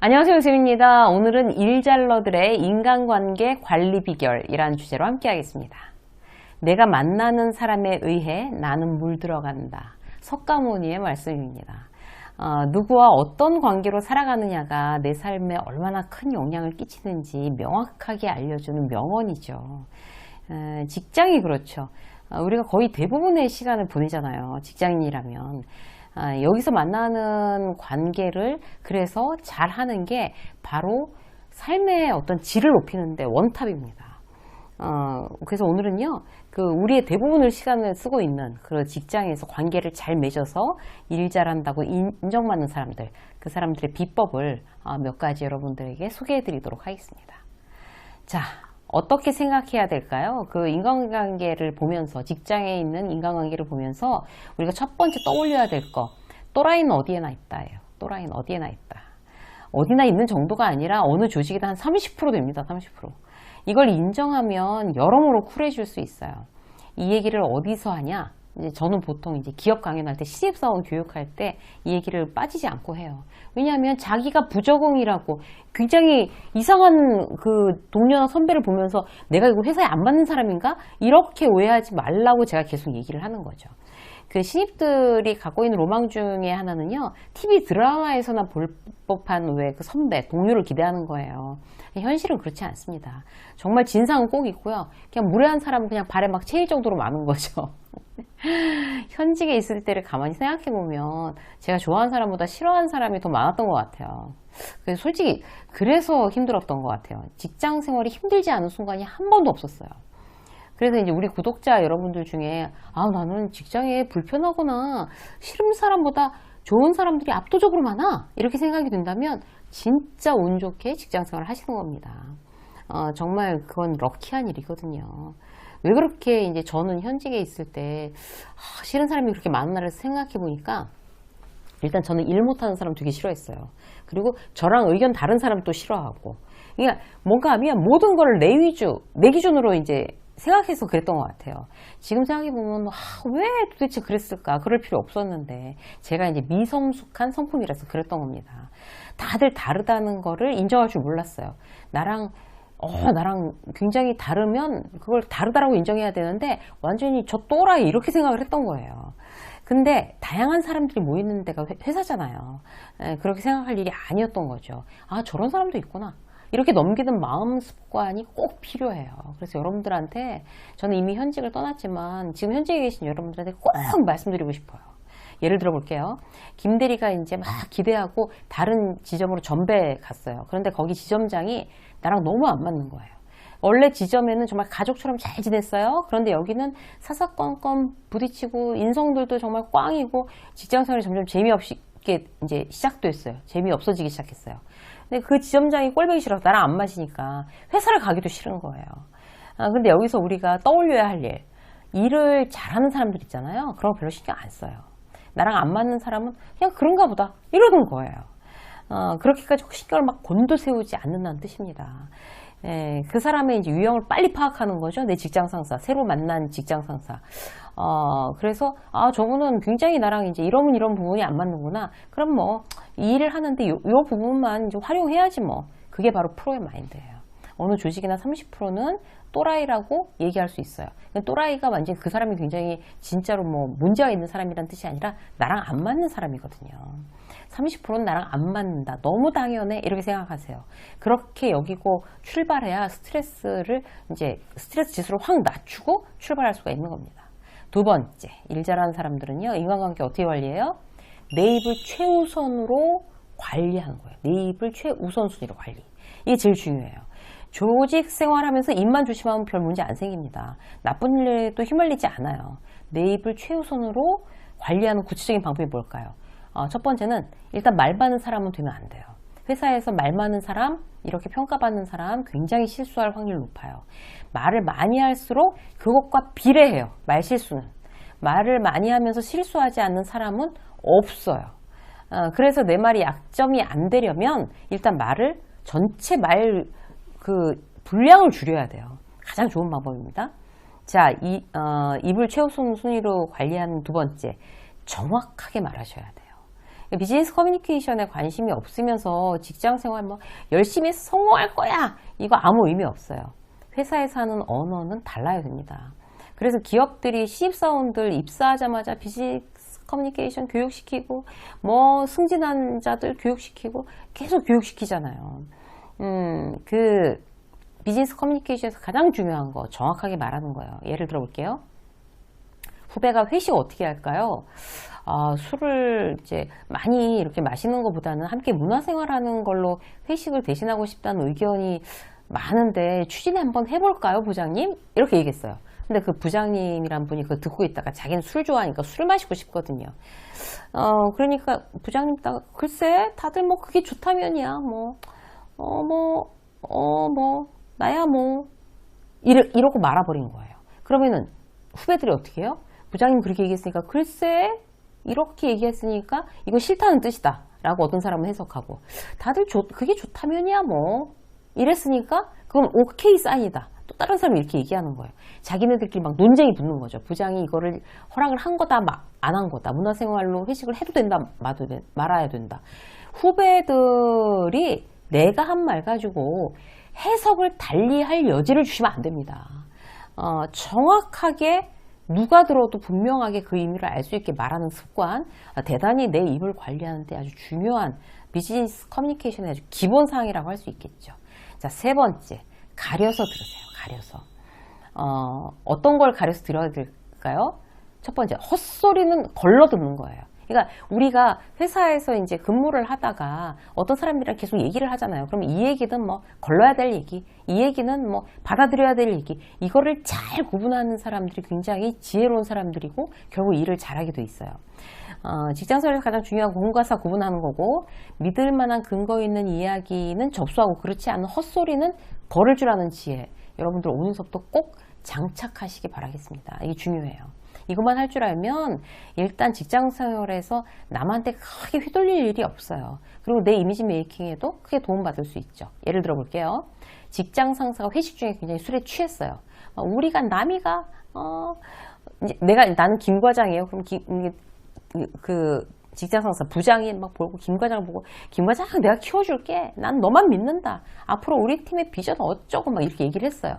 안녕하세요. 요셉입니다. 오늘은 일잘러들의 인간관계 관리 비결이라는 주제로 함께 하겠습니다. 내가 만나는 사람에 의해 나는 물들어간다. 석가모니의 말씀입니다. 어, 누구와 어떤 관계로 살아가느냐가 내 삶에 얼마나 큰 영향을 끼치는지 명확하게 알려주는 명언이죠. 어, 직장이 그렇죠. 어, 우리가 거의 대부분의 시간을 보내잖아요. 직장인이라면. 아, 여기서 만나는 관계를 그래서 잘 하는 게 바로 삶의 어떤 질을 높이는데 원탑입니다. 어, 그래서 오늘은요, 그 우리의 대부분의 시간을 쓰고 있는 그 직장에서 관계를 잘 맺어서 일 잘한다고 인정받는 사람들, 그 사람들의 비법을 어, 몇 가지 여러분들에게 소개해 드리도록 하겠습니다. 자, 어떻게 생각해야 될까요? 그 인간관계를 보면서, 직장에 있는 인간관계를 보면서 우리가 첫 번째 떠올려야 될 거, 또라이는 어디에나 있다예요. 또라이는 어디에나 있다. 어디나 있는 정도가 아니라 어느 조직이든 한 30% 됩니다. 30%. 이걸 인정하면 여러모로 쿨해질 수 있어요. 이 얘기를 어디서 하냐? 이제 저는 보통 이제 기업 강연할 때 신입사원 교육할 때 이 얘기를 빠지지 않고 해요. 왜냐하면 자기가 부적응이라고 굉장히 이상한 그 동료나 선배를 보면서 내가 이거 회사에 안 맞는 사람인가? 이렇게 오해하지 말라고 제가 계속 얘기를 하는 거죠. 그 신입들이 갖고 있는 로망 중에 하나는요, TV 드라마에서나 볼 법한 왜 그 선배, 동료를 기대하는 거예요. 현실은 그렇지 않습니다. 정말 진상은 꼭 있고요. 그냥 무례한 사람은 그냥 발에 막 채일 정도로 많은 거죠. 현직에 있을 때를 가만히 생각해 보면 제가 좋아하는 사람보다 싫어하는 사람이 더 많았던 것 같아요. 솔직히 그래서 힘들었던 것 같아요. 직장 생활이 힘들지 않은 순간이 한 번도 없었어요. 그래서 이제 우리 구독자 여러분들 중에 아 나는 직장에 불편하거나 싫은 사람보다 좋은 사람들이 압도적으로 많아 이렇게 생각이 든다면 진짜 운 좋게 직장 생활을 하시는 겁니다. 어, 정말 그건 럭키한 일이거든요. 왜 그렇게 이제 저는 현직에 있을 때 아, 싫은 사람이 그렇게 많은나를 생각해 보니까 일단 저는 일 못하는 사람 되게 싫어했어요. 그리고 저랑 의견 다른 사람 또 싫어하고. 그러니까 뭔가 하면 모든 걸 내 위주, 내 기준으로 이제 생각해서 그랬던 것 같아요. 지금 생각해보면, 아, 왜 도대체 그랬을까? 그럴 필요 없었는데. 제가 이제 미성숙한 성품이라서 그랬던 겁니다. 다들 다르다는 거를 인정할 줄 몰랐어요. 나랑, 어, 나랑 굉장히 다르면 그걸 다르다라고 인정해야 되는데, 완전히 저 또라이 이렇게 생각을 했던 거예요. 근데 다양한 사람들이 모이는 데가 회사잖아요. 그렇게 생각할 일이 아니었던 거죠. 아, 저런 사람도 있구나. 이렇게 넘기는 마음 습관이 꼭 필요해요. 그래서 여러분들한테 저는 이미 현직을 떠났지만 지금 현직에 계신 여러분들한테 꼭 말씀드리고 싶어요. 예를 들어 볼게요. 김대리가 이제 막 기대하고 다른 지점으로 전배 갔어요. 그런데 거기 지점장이 나랑 너무 안 맞는 거예요. 원래 지점에는 정말 가족처럼 잘 지냈어요. 그런데 여기는 사사건건 부딪히고 인성들도 정말 꽝이고 직장생활이 점점 재미없게 이제 시작됐어요. 재미없어지기 시작했어요. 근데 그 지점장이 꼴보기 싫어서 나랑 안 맞으니까 회사를 가기도 싫은 거예요. 아, 근데 여기서 우리가 떠올려야 할 일, 일을 잘하는 사람들 있잖아요. 그런 거 별로 신경 안 써요. 나랑 안 맞는 사람은 그냥 그런가 보다. 이러는 거예요. 어, 그렇게까지 신경을 막 곤두세우지 않는다는 뜻입니다. 예, 그 사람의 이제 유형을 빨리 파악하는 거죠. 내 직장 상사, 새로 만난 직장 상사. 어, 그래서, 아, 저분은 굉장히 나랑 이제 이런 이런 부분이 안 맞는구나. 그럼 뭐, 이 일을 하는데 요, 요 부분만 이제 활용해야지 뭐. 그게 바로 프로의 마인드예요. 어느 조직이나 30%는 또라이라고 얘기할 수 있어요. 또라이가 완전 그 사람이 굉장히 진짜로 뭐 문제가 있는 사람이란 뜻이 아니라 나랑 안 맞는 사람이거든요. 30%는 나랑 안 맞는다. 너무 당연해. 이렇게 생각하세요. 그렇게 여기고 출발해야 스트레스를 이제 스트레스 지수를 확 낮추고 출발할 수가 있는 겁니다. 두 번째, 일 잘하는 사람들은요, 인간관계 어떻게 관리해요? 내 입을 최우선으로 관리하는 거예요. 내 입을 최우선순위로 관리. 이게 제일 중요해요. 조직 생활하면서 입만 조심하면 별 문제 안 생깁니다. 나쁜 일에도 휘말리지 않아요. 내 입을 최우선으로 관리하는 구체적인 방법이 뭘까요? 어, 첫 번째는 일단 말 많은 사람은 되면 안 돼요. 회사에서 말 많은 사람, 이렇게 평가받는 사람 굉장히 실수할 확률이 높아요. 말을 많이 할수록 그것과 비례해요. 말 실수는. 말을 많이 하면서 실수하지 않는 사람은 없어요. 어, 그래서 내 말이 약점이 안 되려면 일단 말을 전체 말 그 분량을 줄여야 돼요. 가장 좋은 방법입니다. 자, 이, 어, 입을 최우선 순위로 관리하는 두 번째, 정확하게 말하셔야 돼요. 비즈니스 커뮤니케이션에 관심이 없으면서 직장 생활 뭐 열심히 성공할 거야. 이거 아무 의미 없어요. 회사에서 하는 언어는 달라야 됩니다. 그래서 기업들이 신입사원들 입사하자마자 비즈니스 커뮤니케이션 교육시키고 뭐 승진한 자들 교육시키고 계속 교육시키잖아요. 음, 그 비즈니스 커뮤니케이션에서 가장 중요한 거 정확하게 말하는 거예요. 예를 들어 볼게요. 후배가 회식 어떻게 할까요? 아, 술을 이제 많이 이렇게 마시는 것보다는 함께 문화생활하는 걸로 회식을 대신하고 싶다는 의견이 많은데 추진을 한번 해볼까요, 부장님? 이렇게 얘기했어요. 근데 그 부장님이란 분이 그 듣고 있다가 자기는 술 좋아하니까 술 마시고 싶거든요. 어, 그러니까 부장님 딱 글쎄 다들 뭐 그게 좋다면이야. 뭐, 어, 뭐, 어, 뭐, 나야 뭐. 이러, 이러고 말아버린 거예요. 그러면은 후배들이 어떻게 해요? 부장님 그렇게 얘기했으니까 글쎄 이렇게 얘기했으니까 이거 싫다는 뜻이다. 라고 어떤 사람은 해석하고. 다들 좋, 그게 좋다면이야 뭐. 이랬으니까 그건 오케이 사인이다. 또 다른 사람이 이렇게 얘기하는 거예요. 자기네들끼리 막 논쟁이 붙는 거죠. 부장이 이거를 허락을 한 거다 안한 거다. 문화생활로 회식을 해도 된다 말아야 된다. 후배들이 내가 한 말 가지고 해석을 달리 할 여지를 주시면 안 됩니다 어, 정확하게 누가 들어도 분명하게 그 의미를 알 수 있게 말하는 습관 아, 대단히 내 입을 관리하는 데 아주 중요한 비즈니스 커뮤니케이션의 아주 기본 사항이라고 할 수 있겠죠. 자, 세 번째 가려서 들으세요. 가려서 어, 어떤 걸 가려서 들어야 될까요? 첫 번째 헛소리는 걸러 듣는 거예요. 그러니까 우리가 회사에서 이제 근무를 하다가 어떤 사람들이랑 계속 얘기를 하잖아요. 그럼 이 얘기는 뭐 걸러야 될 얘기, 이 얘기는 뭐 받아들여야 될 얘기, 이거를 잘 구분하는 사람들이 굉장히 지혜로운 사람들이고 결국 일을 잘하게 돼 있어요. 어, 직장생활에서 가장 중요한 공과사 구분하는 거고 믿을 만한 근거 있는 이야기는 접수하고 그렇지 않은 헛소리는 걸을 줄 아는 지혜. 여러분들 오늘 수업도 꼭 장착하시기 바라겠습니다. 이게 중요해요. 이것만 할 줄 알면 일단 직장 생활에서 남한테 크게 휘둘릴 일이 없어요. 그리고 내 이미지 메이킹에도 크게 도움받을 수 있죠. 예를 들어 볼게요. 직장 상사가 회식 중에 굉장히 술에 취했어요. 어, 우리가 남이가 어, 내가 나는 김 과장이에요. 그럼 기, 그 직장 상사 부장이 막 보고 김 과장 보고 김 과장 내가 키워줄게. 난 너만 믿는다. 앞으로 우리 팀의 비전 어쩌고 막 이렇게 얘기를 했어요.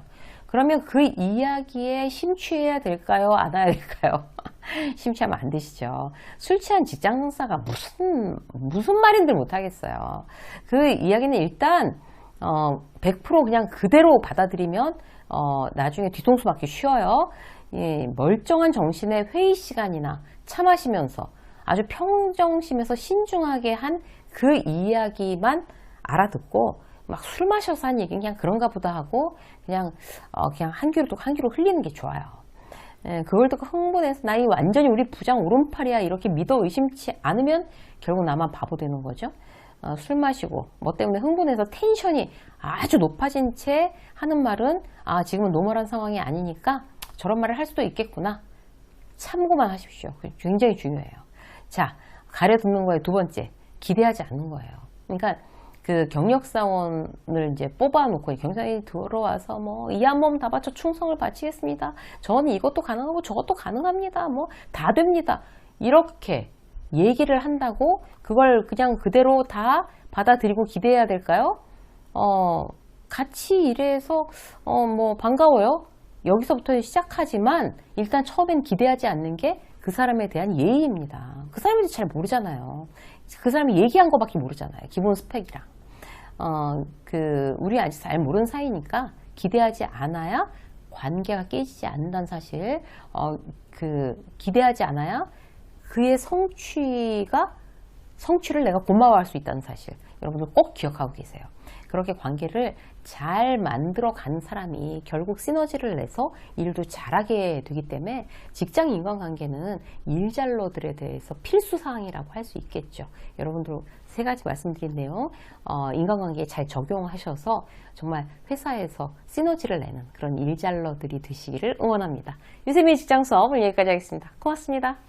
그러면 그 이야기에 심취해야 될까요? 안 해야 될까요? 심취하면 안 되시죠. 술 취한 직장 상사가 무슨 무슨 말인들 못하겠어요. 그 이야기는 일단 어, 100% 그냥 그대로 받아들이면 어, 나중에 뒤통수 맞기 쉬워요. 예, 멀쩡한 정신의 회의 시간이나 차 마시면서 아주 평정심에서 신중하게 한 그 이야기만 알아듣고 막 술 마셔서 한 얘기 그냥 그런가 보다 하고 그냥 어, 그냥 한 귀로 또한 귀로 흘리는 게 좋아요. 예, 그걸 듣고 흥분해서 나이 완전히 우리 부장 오른팔이야 이렇게 믿어 의심치 않으면 결국 나만 바보 되는 거죠. 어, 술 마시고 뭐 때문에 흥분해서 텐션이 아주 높아진 채 하는 말은 아 지금은 노멀한 상황이 아니니까 저런 말을 할 수도 있겠구나 참고만 하십시오. 굉장히 중요해요. 자 가려 듣는 거에 두 번째 기대하지 않는 거예요. 그러니까 그 경력사원을 이제 뽑아놓고 경상이 들어와서 뭐 이 한 몸 다 바쳐 충성을 바치겠습니다. 저는 이것도 가능하고 저것도 가능합니다. 뭐 다 됩니다. 이렇게 얘기를 한다고 그걸 그냥 그대로 다 받아들이고 기대해야 될까요? 어, 같이 일해서 어, 뭐 반가워요. 여기서부터 시작하지만 일단 처음엔 기대하지 않는 게 그 사람에 대한 예의입니다. 그 사람이 잘 모르잖아요. 그 사람이 얘기한 거밖에 모르잖아요. 기본 스펙이랑. 어, 그, 우리 아직 잘 모르는 사이니까 기대하지 않아야 관계가 깨지지 않는다는 사실, 어, 그, 기대하지 않아야 그의 성취가, 성취를 내가 고마워할 수 있다는 사실. 여러분들 꼭 기억하고 계세요. 그렇게 관계를 잘 만들어 간 사람이 결국 시너지를 내서 일도 잘하게 되기 때문에 직장 인간관계는 일잘러들에 대해서 필수 사항이라고 할 수 있겠죠. 여러분들 세 가지 말씀드린 내용 어, 인간관계에 잘 적용하셔서 정말 회사에서 시너지를 내는 그런 일잘러들이 되시기를 응원합니다. 유세민 직장 수업을 여기까지 하겠습니다. 고맙습니다.